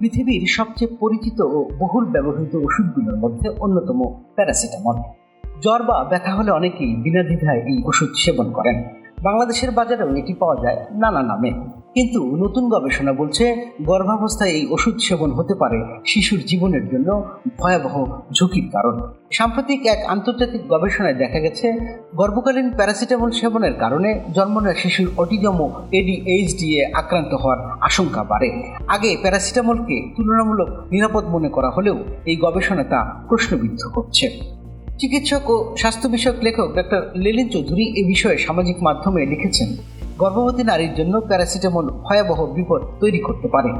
পৃথিবীর সবচেয়ে পরিচিত ও বহুল ব্যবহৃত ওষুধগুলোর মধ্যে অন্যতম প্যারাসিটামল। জ্বর বা ব্যথা হলে অনেকেই বিনা দ্বিধায় এই ওষুধ সেবন করেন। বাংলাদেশের বাজারেও এটি পাওয়া যায় নানা নামে। কিন্তু নতুন গবেষণা বলছে গর্ভাবস্থায় এই ওষুধ সেবন হতে পারে শিশুর জীবনের জন্য ভয়াবহ ঝুঁকির কারণ। সাম্প্রতিক এক আন্তর্জাতিক গবেষণায় দেখা গেছে, গর্ভকালীন প্যারাসিটামল সেবনের কারণে জন্ম নেওয়া শিশুর অটিজম ও এডিএইচডি আক্রান্ত হওয়ার আশঙ্কা বাড়ে। আগে প্যারাসিটামলকে তুলনামূলক নিরাপদ মনে করা হলেও এই গবেষণা তা প্রশ্নবিদ্ধ করছে। চিকিৎসক ও স্বাস্থ্য বিষয়ক লেখক ডক্টর লেলিন চৌধুরী এ বিষয়ে সামাজিক মাধ্যমে লিখেছেন গর্ভবতী নারীর জন্য প্যারাসিটামল ভয়াবহ বিপদ তৈরি করতে পারে।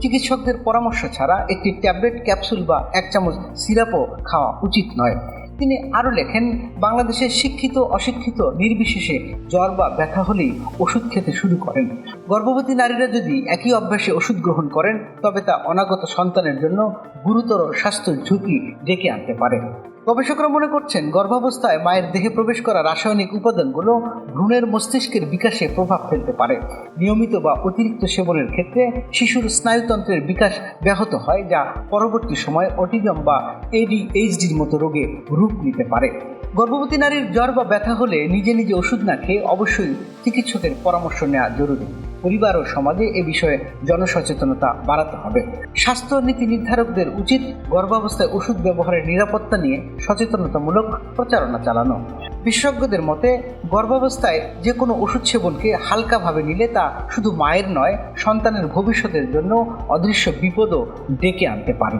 চিকিৎসকদের পরামর্শ ছাড়া একটি ট্যাবলেট, ক্যাপসুল বা এক চামচ সিরাপও খাওয়া উচিত নয়। তিনি আরও লেখেন, বাংলাদেশের শিক্ষিত, অশিক্ষিত, নির্বিশেষে জ্বর বা ব্যথা হলেই ওষুধ খেতে শুরু করেন। গর্ভবতী নারীরা যদি একই অভ্যাসে ওষুধ গ্রহণ করেন, তবে তা অনাগত সন্তানের জন্য গুরুতর স্বাস্থ্য ঝুঁকি ডেকে আনতে পারে। গবেষকরা মনে করছেন, গর্ভাবস্থায় মায়ের দেহে প্রবেশ করা রাসায়নিক উপাদানগুলো ভ্রূণের মস্তিষ্কের বিকাশে প্রভাব ফেলতে পারে। নিয়মিত বা অতিরিক্ত সেবনের ক্ষেত্রে শিশুর স্নায়ুতন্ত্রের বিকাশ ব্যাহত হয়, যা পরবর্তী সময়ে অটিজম বা এডিএইচডির মতো রোগে রূপ নিতে পারে। গর্ভবতী নারীর জ্বর বা ব্যথা হলে নিজে নিজে ওষুধ না খেয়ে অবশ্যই চিকিৎসকের পরামর্শ নেওয়া জরুরি। পরিবার ও সমাজে এ বিষয়ে জনসচেতনতা বাড়াতে হবে। স্বাস্থ্য নীতি নির্ধারকদের উচিত গর্ভাবস্থায় ওষুধ ব্যবহারের নিরাপত্তা নিয়ে সচেতনতামূলক প্রচারণা চালানো। বিশেষজ্ঞদের মতে, গর্ভাবস্থায় যে কোনো ওষুধ সেবনকে হালকাভাবে নিলে তা শুধু মায়ের নয়, সন্তানের ভবিষ্যতের জন্য অদৃশ্য বিপদও ডেকে আনতে পারে।